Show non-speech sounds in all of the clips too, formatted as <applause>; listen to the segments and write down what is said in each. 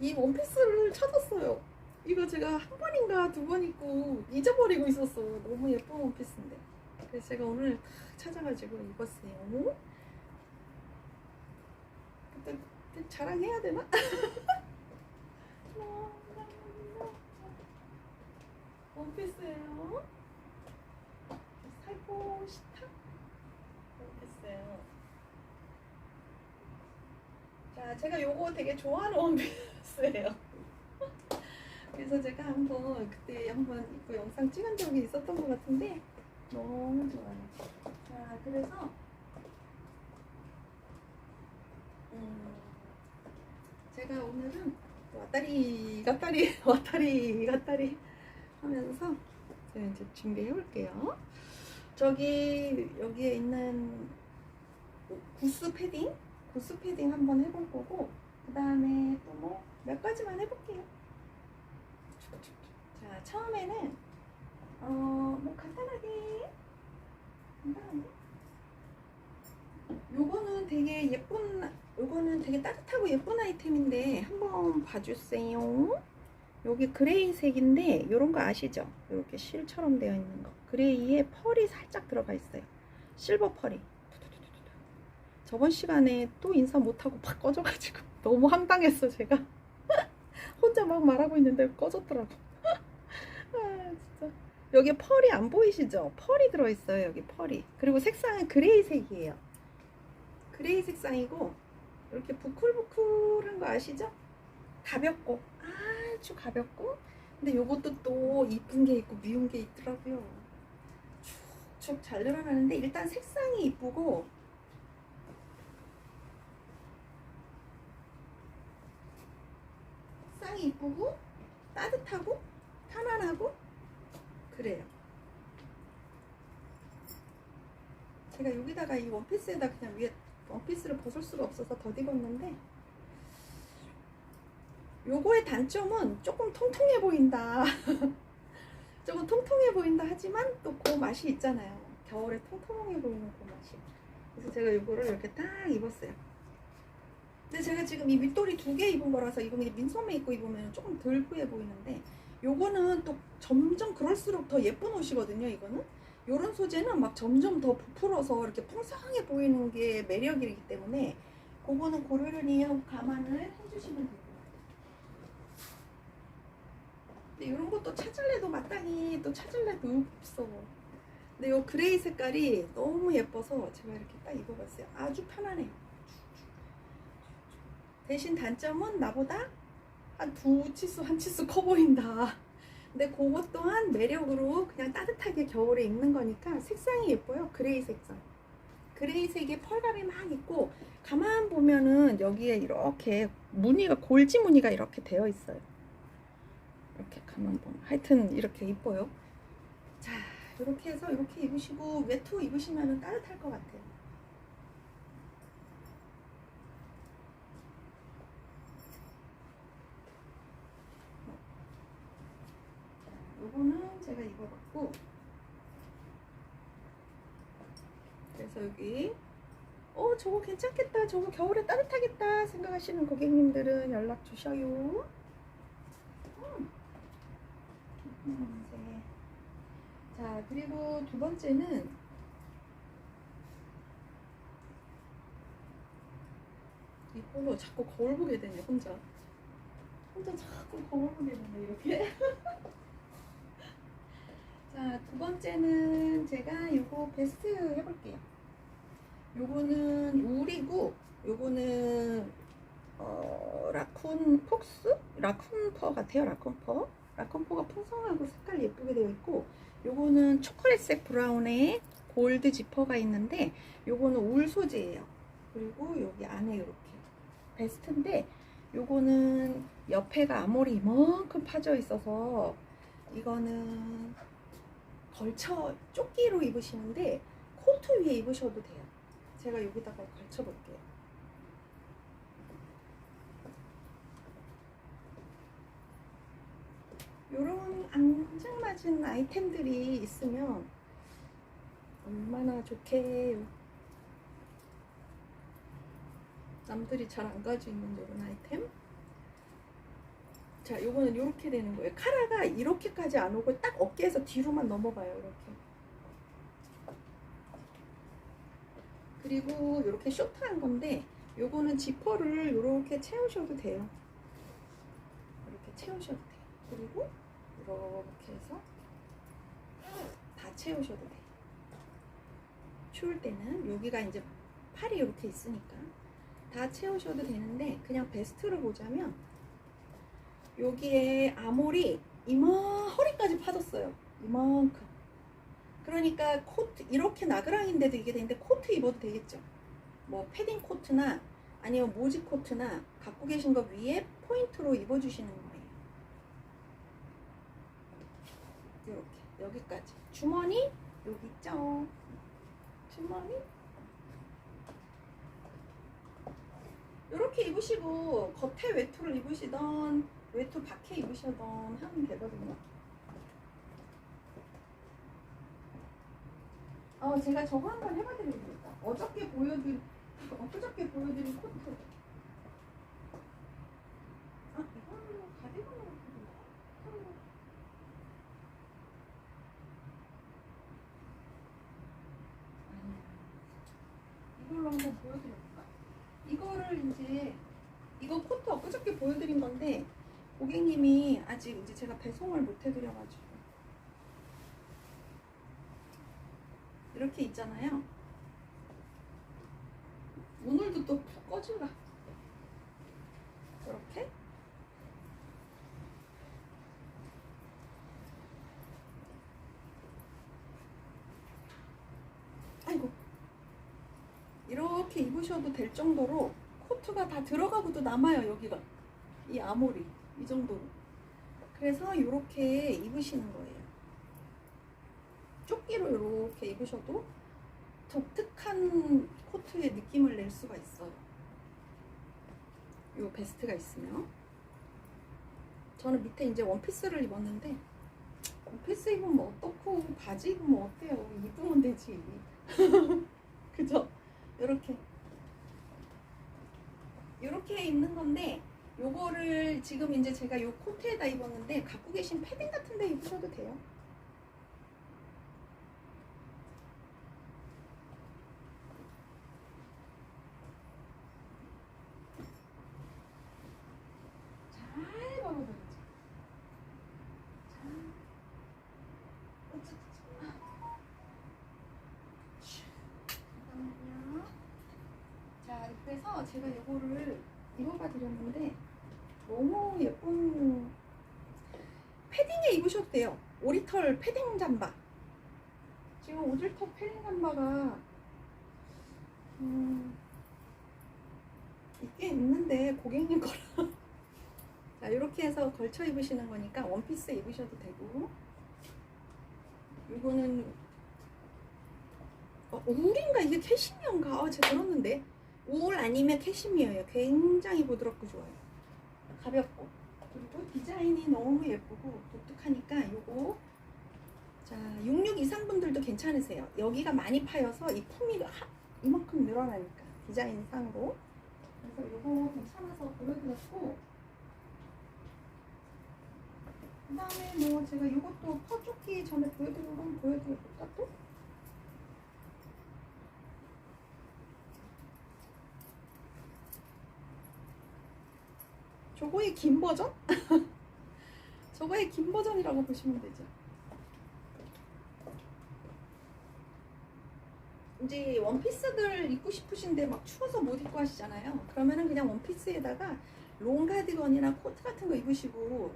이 원피스를 찾았어요. 이거 제가 한 번인가 두 번 입고 잊어버리고 있었어. 너무 예쁜 원피스인데. 그래서 제가 오늘 찾아가지고 입었어요. 그때 자랑해야 되나? <laughs> 원피스예요. 싶다. 원피스예요. 자, 제가 요거 되게 좋아하는 원피스 예요. <laughs> 그래서 제가 한번 그때 한번 입고 영상 찍은 적이 있었던 것 같은데 너무 좋아요. 자, 그래서 음, 제가 오늘은 왔다리 갔다리 <laughs> 왔다리 갔다리 하면서 제가 이제 준비해 볼게요. 저기 여기에 있는 구스 패딩, 구스 패딩 한번 해볼 거고 그 다음에 또뭐 몇 가지만 해볼게요. 자 처음에는 어 뭐 간단하게 간단하게 요거는 되게 예쁜 요거는 되게 따뜻하고 예쁜 아이템인데 한번 봐주세요. 여기 그레이색인데 요런 거 아시죠? 이렇게 실처럼 되어 있는 거. 그레이에 펄이 살짝 들어가 있어요. 실버 펄이. 저번 시간에 또 인사 못하고 팍 꺼져가지고 <laughs> 너무 황당했어 제가. 혼자 막 말하고 있는데 꺼졌더라고. <laughs> 아 진짜. 여기 펄이 안 보이시죠? 펄이 들어있어요 여기 펄이. 그리고 색상은 그레이색이에요. 그레이 색상이고 이렇게 부클부클한 거 아시죠? 가볍고 아주 가볍고 근데 요것도 또 이쁜 게 있고 미운 게 있더라고요. 축축 잘 늘어나는데 일단 색상이 이쁘고 색상이 이쁘고 따뜻하고 편안하고 그래요. 제가 여기다가 이 원피스에다 그냥 위에 원피스를 벗을 수가 없어서 덧입었는데 요거의 단점은 조금 통통해 보인다. <laughs> 조금 통통해 보인다 하지만 또 그 맛이 있잖아요. 겨울에 통통해 보이는 그 맛이. 그래서 제가 요거를 이렇게 딱 입었어요. 근데 제가 지금 이 윗돌이 두 개 입은 거라서 이거 그냥 민소매 입고 입으면 조금 덜 후해 보이는데 요거는 또 점점 그럴수록 더 예쁜 옷이거든요. 이거는 요런 소재는 막 점점 더 부풀어서 이렇게 풍성해 보이는 게 매력이기 때문에 그거는 고르니 하고 감안을 해주시면 돼요. 근데 이런 것도 찾을래도 마땅히 또 찾을래도 없어. 근데 요 그레이 색깔이 너무 예뻐서 제가 이렇게 딱 입어봤어요. 아주 편안해요. 대신 단점은 나보다 한 두 치수 한 치수 커 보인다. 근데 그것 또한 매력으로 그냥 따뜻하게 겨울에 입는 거니까 색상이 예뻐요. 그레이 색상. 그레이 색의 펄감이 막 있고 가만 보면은 여기에 이렇게 무늬가 골지 무늬가 이렇게 되어 있어요. 이렇게 가만 보면 하여튼 이렇게 이뻐요. 자 이렇게 해서 이렇게 입으시고 외투 입으시면 따뜻할 것 같아요. 자, 요거는 제가 입어봤고 그래서 여기 어 저거 괜찮겠다 저거 겨울에 따뜻하겠다 생각하시는 고객님들은 연락 주셔요. 음, 네. 자, 그리고 두 번째는 이걸로 자꾸 거울 보게 되네, 혼자. 혼자 자꾸 거울 보게 되네, 이렇게. <laughs> 자, 두 번째는 제가 요거 베스트 해볼게요. 요거는 울이고, 요거는 어, 라쿤 폭스? 라쿤 퍼 같아요, 라쿤 퍼. 라컴포가 풍성하고 색깔 예쁘게 되어 있고 요거는 초콜릿색 브라운에 골드 지퍼가 있는데 요거는 울 소재예요. 그리고 여기 안에 이렇게 베스트인데 요거는 옆에가 아모리 이만큼 파져 있어서 이거는 걸쳐 조끼로 입으시는데 코트 위에 입으셔도 돼요. 제가 여기다가 걸쳐 볼게요. 이런 앙증맞은 아이템들이 있으면 얼마나 좋게요. 남들이 잘 안 가지고 있는 이런 아이템. 자, 요거는 이렇게 되는 거예요. 카라가 이렇게까지 안 오고 딱 어깨에서 뒤로만 넘어가요. 이렇게. 그리고 이렇게 쇼트한 건데 요거는 지퍼를 이렇게 채우셔도 돼요. 이렇게 채우셔도 돼요. 그리고 이렇게 해서 다 채우셔도 돼요. 추울 때는 여기가 이제 팔이 이렇게 있으니까 다 채우셔도 되는데 그냥 베스트를 보자면 여기에 아몰이 이만 허리까지 파졌어요. 이만큼. 그러니까 코트 이렇게 나그랑인데도 이게 되는데 코트 입어도 되겠죠. 뭐 패딩 코트나 아니면 모지 코트나 갖고 계신 거 위에 포인트로 입어주시는 거예요. 이렇게 여기까지 주머니 여기 있죠. 주머니 이렇게 입으시고 겉에 외투를 입으시던 외투 밖에 입으시던 하면 되거든요. 어, 제가 저거 한번 해봐드리겠다. 어저께 보여드린, 엊그저께 보여드린 코트. 아, 이걸로 가디건으로? 아니야. 이걸로 한번 보여드려볼까? 이거를 이제, 이거 코트 엊그저께 보여드린 건데, 고객님이 아직 이제 제가 배송을 못 해드려가지고. 이렇게 있잖아요. 오늘도 또푹 꺼질라. 이렇게. 아이고. 이렇게 입으셔도 될 정도로 코트가 다 들어가고도 남아요, 여기가. 이 아모리. 이 정도로. 그래서 이렇게 입으시는 거예요. 조끼로 이렇게 입으셔도 독특한 코트의 느낌을 낼 수가 있어요. 이 베스트가 있으면 저는 밑에 이제 원피스를 입었는데 원피스 입으면 어떻고 바지 입으면 어때요? 입으면 되지. <laughs> 그죠? 이렇게 이렇게 입는 건데 요거를 지금 이제 제가 요 코트에다 입었는데 갖고 계신 패딩 같은 데 입으셔도 돼요. 잘 으쌰으쌰. 잠깐만요. 자, 그래서 제가 이거를 입어봐 드렸는데 너무 예쁜 패딩에 입으셔도 돼요. 오리털 패딩 잠바. 지금 오질턱 패딩 잠바가 음, 있긴 있는데 고객님 거라. <laughs> 자, 이렇게 해서 걸쳐 입으시는 거니까 원피스 입으셔도 되고. 이거는 어, 울인가 이게 캐시미어인가? 아, 제가 들었는데 울 아니면 캐시미어예요. 굉장히 부드럽고 좋아요. 가볍고 그리고 디자인이 너무 예쁘고 독특하니까 요거 자 66 이상 분들도 괜찮으세요. 여기가 많이 파여서 이 품이 하- 이만큼 늘어나니까 디자인 상으로 그래서 요거 괜찮아서 보여드렸고 그 다음에 뭐 제가 요것도 퍼조끼 전에 보여드린 건 보여드려볼까 또? 저거의 긴 버전? <laughs> 저거의 긴 버전이라고 보시면 되죠. 이제 원피스들 입고 싶으신데 막 추워서 못 입고 하시잖아요. 그러면은 그냥 원피스에다가 롱 가디건이나 코트 같은 거 입으시고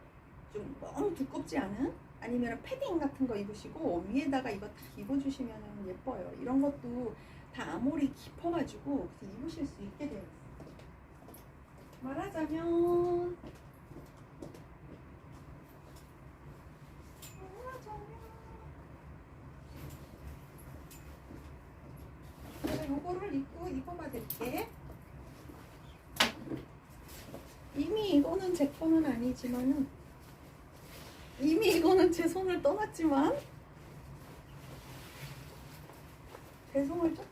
좀 너무 두껍지 않은 아니면 패딩 같은 거 입으시고 위에다가 이거 딱 입어주시면 예뻐요. 이런 것도 다 아무리 깊어가지고 입으실 수 있게 돼요. 말하자면 제가 요거를 입고 입어봐 드릴게. 이미 이거는 제 거는 아니지만은 이미 이거는 제 손을 떠났지만 배송을 조금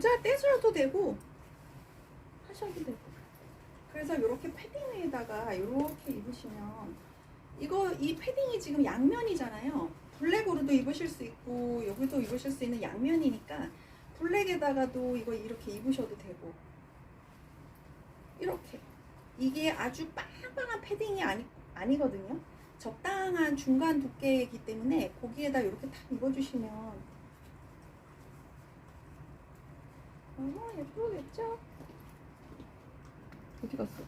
모자 떼셔도 되고 하셔도 되고. 그래서 이렇게 패딩에다가 이렇게 입으시면 이거 이 패딩이 지금 양면이잖아요. 블랙으로도 입으실 수 있고 여기도 입으실 수 있는 양면이니까 블랙에다가도 이거 이렇게 입으셔도 되고. 이렇게. 이게 아주 빵빵한 패딩이 아니, 아니거든요. 적당한 중간 두께이기 때문에 거기에다 이렇게 탁 입어주시면 어 예쁘겠죠? 어디 갔어?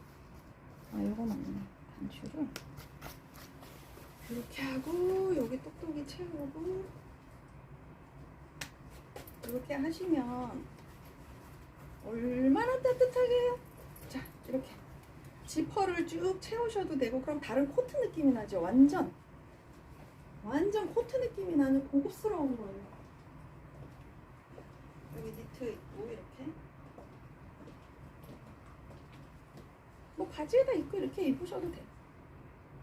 아 이건 없네. 단추를. 이렇게 하고 여기 똑똑이 채우고. 이렇게 하시면 얼마나 따뜻하게요? 자 이렇게. 지퍼를 쭉 채우셔도 되고 그럼 다른 코트 느낌이 나죠? 완전. 완전 코트 느낌이 나는 고급스러운 거예요 여기 니트 있고 이렇게. 뭐 바지에다 입고 이렇게 입으셔도 돼요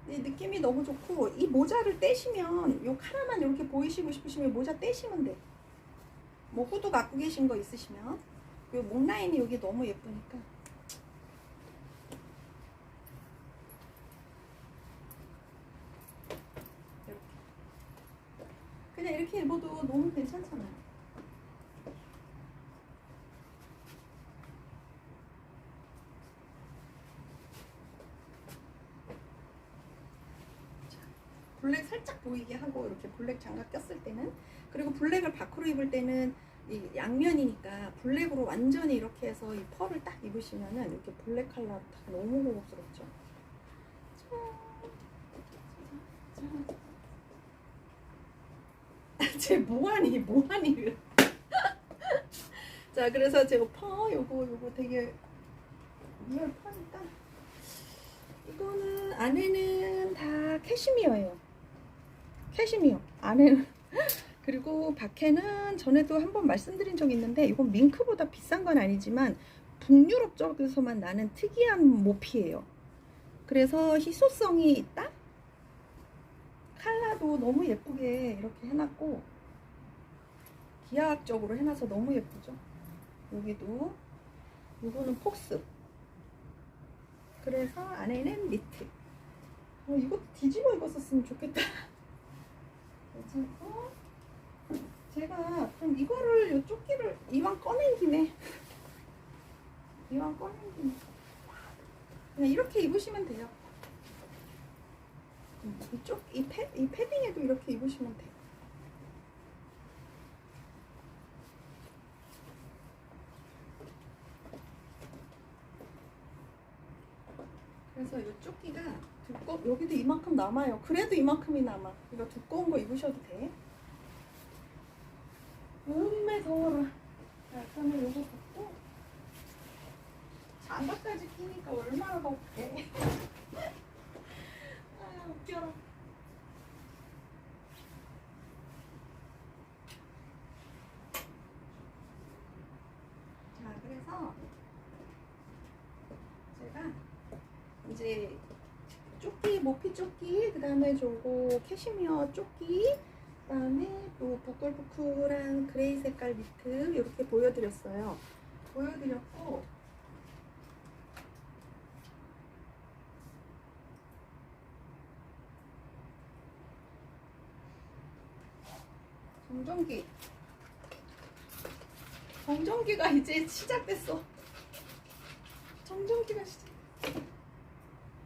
이 느낌이 너무 좋고 이 모자를 떼시면 요 카라만 이렇게 보이시고 싶으시면 모자 떼시면 돼요 뭐 후드 갖고 계신 거 있으시면. 요 목 라인이 여기 너무 예쁘니까. 이렇게. 그냥 이렇게 입어도 너무 괜찮잖아요 블랙 살짝 보이게 하고 이렇게 블랙 장갑 꼈을 때는 그리고 블랙을 밖으로 입을 때는 이 양면이니까 블랙으로 완전히 이렇게 해서 이 펄을 딱 입으시면은 이렇게 블랙 컬러 딱 너무 고급스럽죠. 제 <laughs> 뭐하니? 뭐하니? <laughs> 자 그래서 제가 퍼 요거 요거 되게 리얼 퍼니까 이거는 안에는 다 캐시미어예요 캐시미어 안에는 <laughs> 그리고 밖에는 전에도 한번 말씀드린 적이 있는데 이건 밍크보다 비싼 건 아니지만 북유럽 쪽에서만 나는 특이한 모피예요. 그래서 희소성이 있다? 칼라도 너무 예쁘게 이렇게 해놨고 기하학적으로 해놔서 너무 예쁘죠? 여기도 이거는 폭스. 그래서 안에는 니트. 어, 이거 뒤집어 입었었으면 좋겠다 <laughs> 괜찮고. 제가 그럼 이거를 요 조끼를 이왕 꺼낸 김에 <laughs> 이왕 꺼낸 김에 그냥 이렇게 입으시면 돼요. 음, 이쪽 이, 패, 이 패딩에도 이렇게 입으시면 돼요. 그래서 이 조끼가 두꺼 여기도 이만큼 남아요. 그래도 이만큼이 남아. 이거 두꺼운 거 입으셔도 돼. 음메 더워라. 자, 그러면 이거 벗고 장갑까지 끼니까 얼마나 덥게. <laughs> 아 웃겨라. 자, 그래서 제가 이제 조끼 모피 저거 캐시미어 조끼 그다음에 또 부글부글한 그레이 색깔 니트 이렇게 보여드렸어요. 보여드렸고 정전기. 정전기가 이제 시작됐어. 정전기가 시작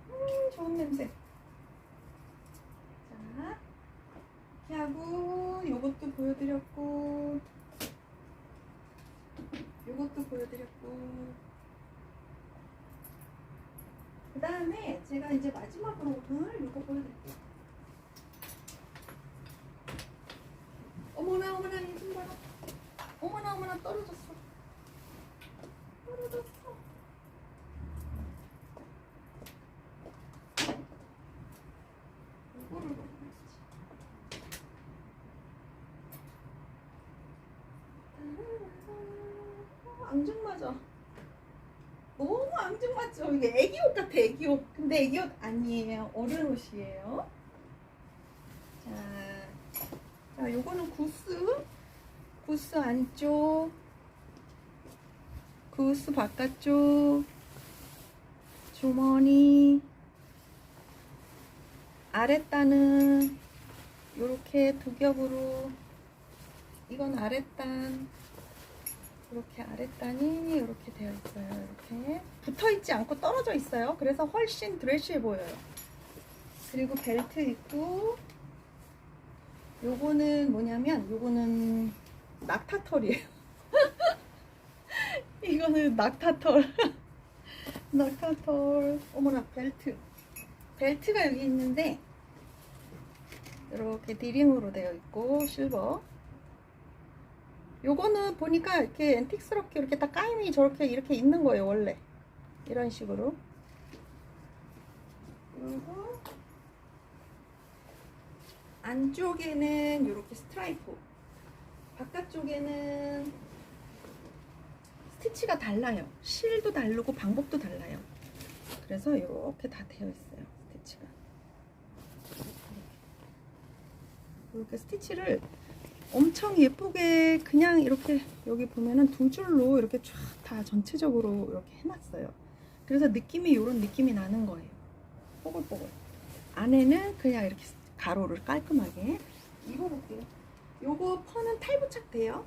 음, 좋은 냄새. 자, 이렇게 하고, 요것도 보여드렸고, 요것도 보여드렸고, 그 다음에 제가 이제 마지막으로 오늘 요거 보여드릴게요. 어머나, 어머나, 이좀 봐라. 어머나, 어머나, 떨어졌어. 떨어졌어. 이거를 먹어야지. 어, 앙증맞아. 너무 앙증맞죠? 이게 애기 옷 같아, 애기 옷. 근데 애기 옷 아니에요. 어른 옷이에요. 자, 자, 요거는 구스. 구스 안쪽. 구스 바깥쪽 주머니 아랫단은 이렇게 두 겹으로 이건 아랫단 이렇게 아랫단이 이렇게 되어 있어요. 이렇게 붙어 있지 않고 떨어져 있어요. 그래서 훨씬 드레시해 보여요. 그리고 벨트 있고 요거는 뭐냐면 요거는 낙타털이에요. <laughs> 이거는 낙타털. <laughs> 낙타털. 어머나 벨트. 벨트가 여기 있는데 이렇게 디링으로 되어 있고 실버. 요거는 보니까 이렇게 앤틱스럽게 이렇게 딱 까임이 저렇게 이렇게 있는 거예요 원래 이런 식으로. 그리고 안쪽에는 이렇게 스트라이프, 바깥쪽에는 스티치가 달라요. 실도 다르고 방법도 달라요. 그래서 이렇게 다 되어 있어요. 스티치가. 이렇게 스티치를 엄청 예쁘게 그냥 이렇게 여기 보면은 두 줄로 이렇게 쫙 다 전체적으로 이렇게 해놨어요. 그래서 느낌이 이런 느낌이 나는 거예요. 뽀글뽀글. 안에는 그냥 이렇게 가로를 깔끔하게 입어볼게요. 요거 펀은 탈부착 돼요.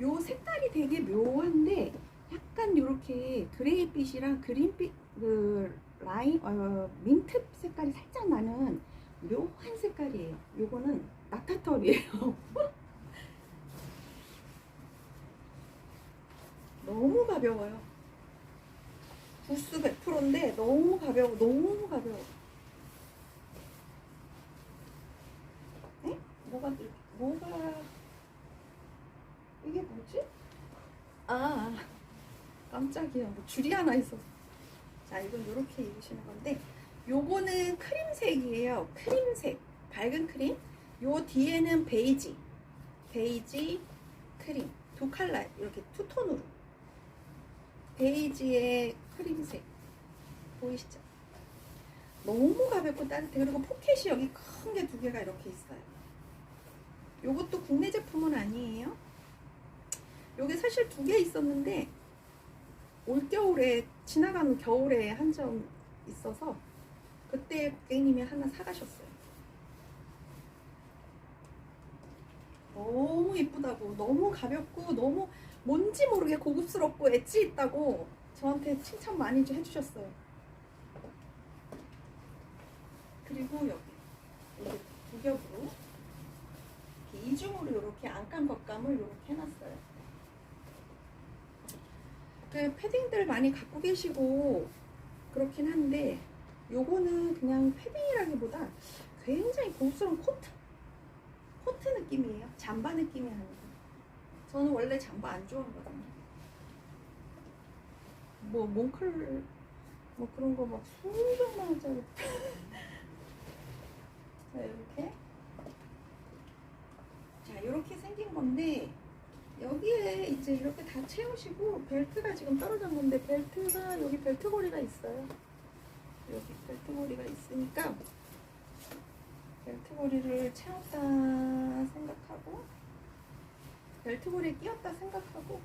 요 색깔이 되게 묘한데 약간 요렇게 그레이빛이랑 그린빛 그 라인 어, 민트 색깔이 살짝 나는 묘한 색깔이에요. 요거는 낙타털이에요. <laughs> 너무 가벼워요. 부스 100%인데 너무 가벼워. 너무 가벼워. 에? 뭐가 뭐가 이게 뭐지? 아 깜짝이야. 뭐 줄이 하나 있어서. 자 이건 이렇게 입으시는 건데 요거는 크림색이에요. 크림색 밝은 크림. 요 뒤에는 베이지 베이지 크림 두 칼라 이렇게 투톤으로. 베이지에 크림색 보이시죠? 너무 가볍고 따뜻해. 그리고 포켓이 여기 큰 게 두 개가 이렇게 있어요. 요것도 국내 제품은 아니에요. 요게 사실 두 개 있었는데 올겨울에 지나가는 겨울에 한 점 있어서 그때 고객님이 하나 사가셨어요 너무 이쁘다고 너무 가볍고 너무 뭔지 모르게 고급스럽고 엣지 있다고 저한테 칭찬 많이 좀 해주셨어요. 그리고 여기 여기 두 겹으로 이중으로 이렇게 안감 겉감을 이렇게 해놨어요. 그 패딩들 많이 갖고 계시고 그렇긴 한데 요거는 그냥 패딩이라기보다 굉장히 고급스러운 코트 코트 느낌이에요. 잠바 느낌이 아니고. 저는 원래 잠바 안 좋아하거든요. 뭐 몽클 뭐 그런 거 막 수백만 원짜리. <laughs> 자 이렇게 자 이렇게 생긴 건데 여기에 이제 이렇게 다 채우시고 벨트가 지금 떨어졌는데 벨트가 여기 벨트 고리가 있어요. 여기 벨트 고리가 있으니까 벨트 고리를 채웠다 생각하고 벨트 고리에 끼웠다 생각하고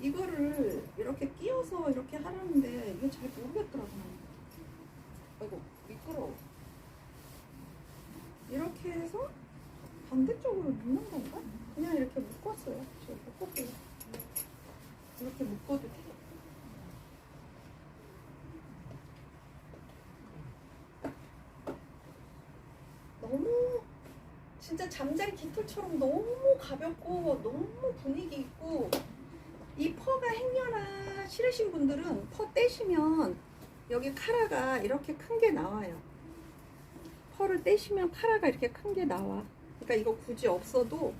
이거를 이렇게 끼워서 이렇게 하려는데 이게 잘 모르겠더라고요. 아이고 미끄러워. 이렇게 해서 반대쪽으로 묶는 건가? 그냥 이렇게 묶었어요. 저 묶었어요. 이렇게 묶어도 돼요. 너무 진짜 잠자리 깃털처럼 너무 가볍고 너무 분위기 있고 이 퍼가 행여나 싫으신 분들은 퍼 떼시면 여기 카라가 이렇게 큰 게 나와요. 퍼를 떼시면 카라가 이렇게 큰 게 나와. 그러니까 이거 굳이 없어도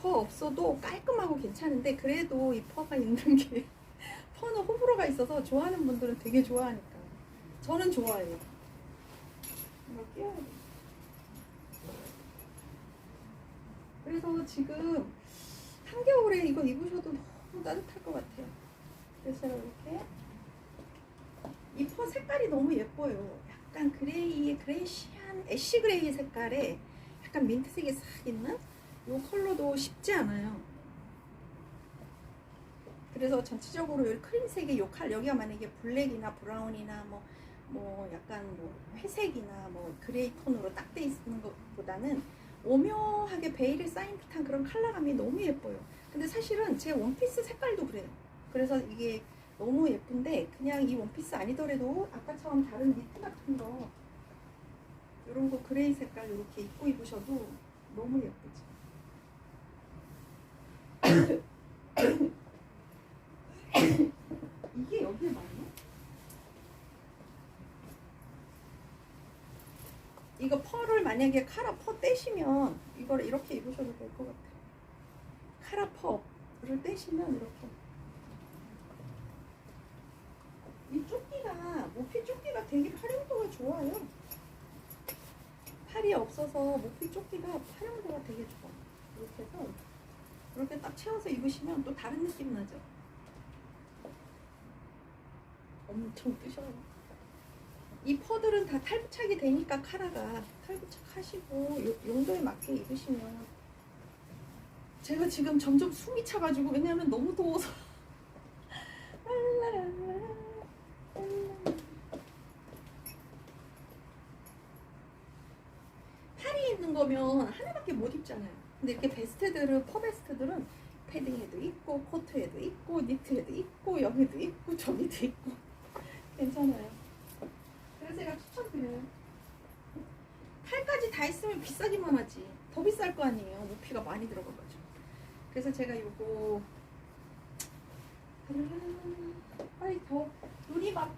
퍼 없어도 깔끔하고 괜찮은데 그래도 이 퍼가 있는 게 <laughs> 퍼는 호불호가 있어서 좋아하는 분들은 되게 좋아하니까 저는 좋아해요. 이거 끼워야 돼. 그래서 지금 한겨울에 이거 입으셔도 너무 따뜻할 것 같아요. 그래서 이렇게 이 퍼 색깔이 너무 예뻐요. 약간 그레이의 그레이시한 애쉬 그레이 색깔에 약간 민트색이 싹 있는 이 컬러도 쉽지 않아요. 그래서 전체적으로 이 크림색의 요칼 여기가 만약에 블랙이나 브라운이나 뭐, 뭐 약간 뭐 회색이나 뭐 그레이 톤으로 딱 돼 있는 것보다는 오묘하게 베일에 쌓인 듯한 그런 컬러감이 너무 예뻐요. 근데 사실은 제 원피스 색깔도 그래요. 그래서 이게 너무 예쁜데 그냥 이 원피스 아니더라도 아까처럼 다른 니트 같은 거 이런 거 그레이 색깔 이렇게 입고 입으셔도 너무 예쁘지. 이게 여기에 맞나? 이거 펄을 만약에 카라 퍼 떼시면 이걸 이렇게 입으셔도 될 것 같아요. 카라 퍼를 떼시면 이렇게 이 조끼가 모피 조끼가 되게 활용도가 좋아요. 팔이 없어서 모피 조끼가 활용도가 되게 좋아. 이렇게 해서 이렇게 딱 채워서 입으시면 또 다른 느낌 나죠. 엄청 뜨셔요. 이 퍼들은 다 탈부착이 되니까 카라가 탈부착 하시고 요- 용도에 맞게 입으시면 제가 지금 점점 숨이 차가지고 왜냐면 너무 더워서. <laughs> 팔이 있는 거면 하나밖에 못 입잖아요. 근데 이렇게 베스트들은 퍼 베스트들은 패딩에도 있고 코트에도 있고 니트에도 있고 여기도 있고 저기도 있고 <laughs> 괜찮아요. 그래서 제가 추천드려요. 팔까지 다 있으면 비싸기만 하지. 더 비쌀 거 아니에요. 모피가 많이 들어가가지고. 그래서 제가 요거 빨리 더 눈이 막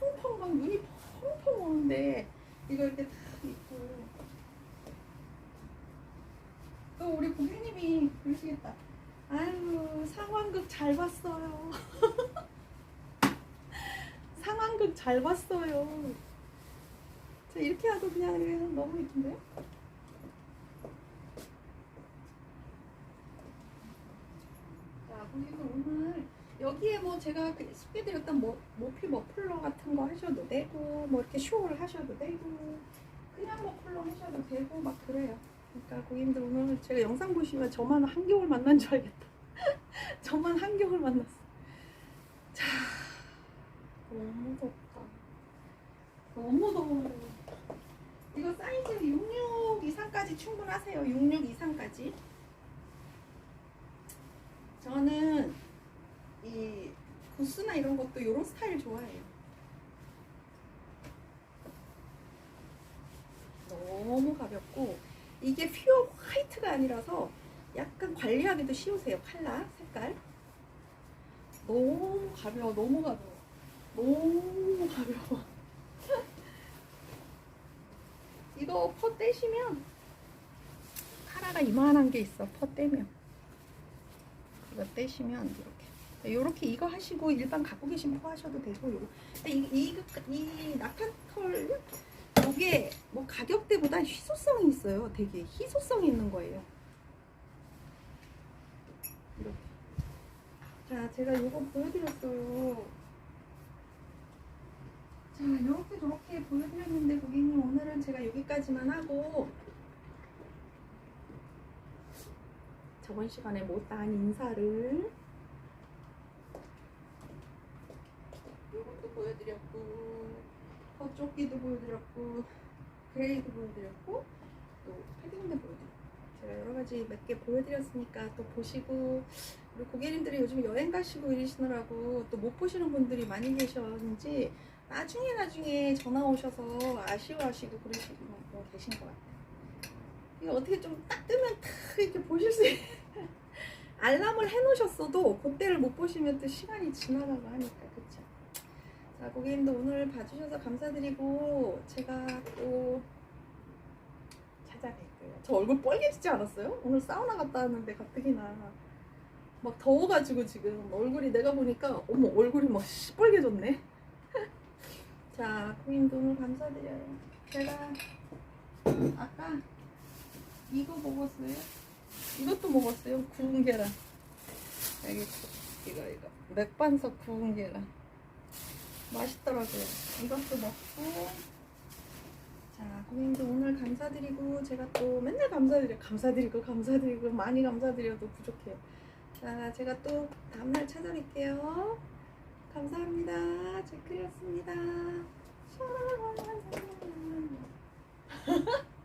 펑펑 막 눈이 펑펑 오는데 이거 이렇게 다 입고 또 우리 고객님이 그러시겠다. 아유 상황극 잘 봤어요. <laughs> 상황극 잘 봤어요. 저 이렇게 하고 그냥 해서 너무 이쁜데요? 자, 고객님 오늘 여기에 뭐 제가 그 소개드렸던 뭐, 모피 머플러 같은 거 하셔도 되고 뭐 이렇게 쇼를 하셔도 되고 그냥 머플러 하셔도 되고 막 그래요. 그러니까 고객님들 오늘 제가 영상 보시면 저만 한겨울 만난 줄 알겠다. <laughs> 저만 한겨울 만났어. 자, 너무 덥다. 너무 더워요. 이거 사이즈 66 이상까지 충분하세요. 66 이상까지. 저는 이 구스나 이런 것도 이런 스타일 좋아해요. 너무 가볍고 이게 퓨어 화이트가 아니라서 약간 관리하기도 쉬우세요. 컬러 색깔. 너무 가벼워. 너무 가벼워. 너무 가벼워. <laughs> 이거 퍼 떼시면 카라가 이만한 게 있어. 퍼 떼면 이거 떼시면 이렇게 이렇게 이거 하시고 일반 갖고 계신 퍼 하셔도 되고 요거 근데 이, 이, 이 낙타털 이게 뭐 가격대보다 희소성이 있어요. 되게 희소성이 있는 거예요. 이렇게. 자, 제가 요거 보여드렸어요. 자, 이렇게 저렇게 보여드렸는데 고객님 오늘은 제가 여기까지만 하고 저번 시간에 못한 인사를 이것도 보여드렸고 헛조끼도 보여드렸고 그레이도 보여드렸고 또 패딩도 보여드렸고 제가 여러 가지 몇 개 보여드렸으니까 또 보시고 우리 고객님들이 요즘 여행 가시고 이러시느라고 또 못 보시는 분들이 많이 계셨는지 나중에 나중에 전화 오셔서 아쉬워하시고 그러시고 뭐 계신 것 같아요. 이거 어떻게 좀 딱 뜨면 탁 이렇게 보실 수 있... 알람을 해놓으셨어도 그때를 못 보시면 또 시간이 지나가고 하니까 그쵸? 자 고객님들 오늘 봐주셔서 감사드리고 제가 또 찾아뵐게요. 저 얼굴 빨개지지 않았어요? 오늘 사우나 갔다 왔는데 가뜩이나 막 더워가지고 지금 얼굴이 내가 보니까 어머 얼굴이 막 시뻘개졌네. <laughs> 자 고객님들 오늘 감사드려요. 제가 아까 이거 먹었어요. 이것도 먹었어요. 구운 계란. 여기 이거 이거 맥반석 구운 계란. 맛있더라고요. 이것도 먹고. 자, 고객님들 오늘 감사드리고 제가 또 맨날 감사드려 감사드리고 감사드리고 많이 감사드려도 부족해요. 자, 제가 또 다음날 찾아뵐게요. 감사합니다. 제클이었습니다. <laughs>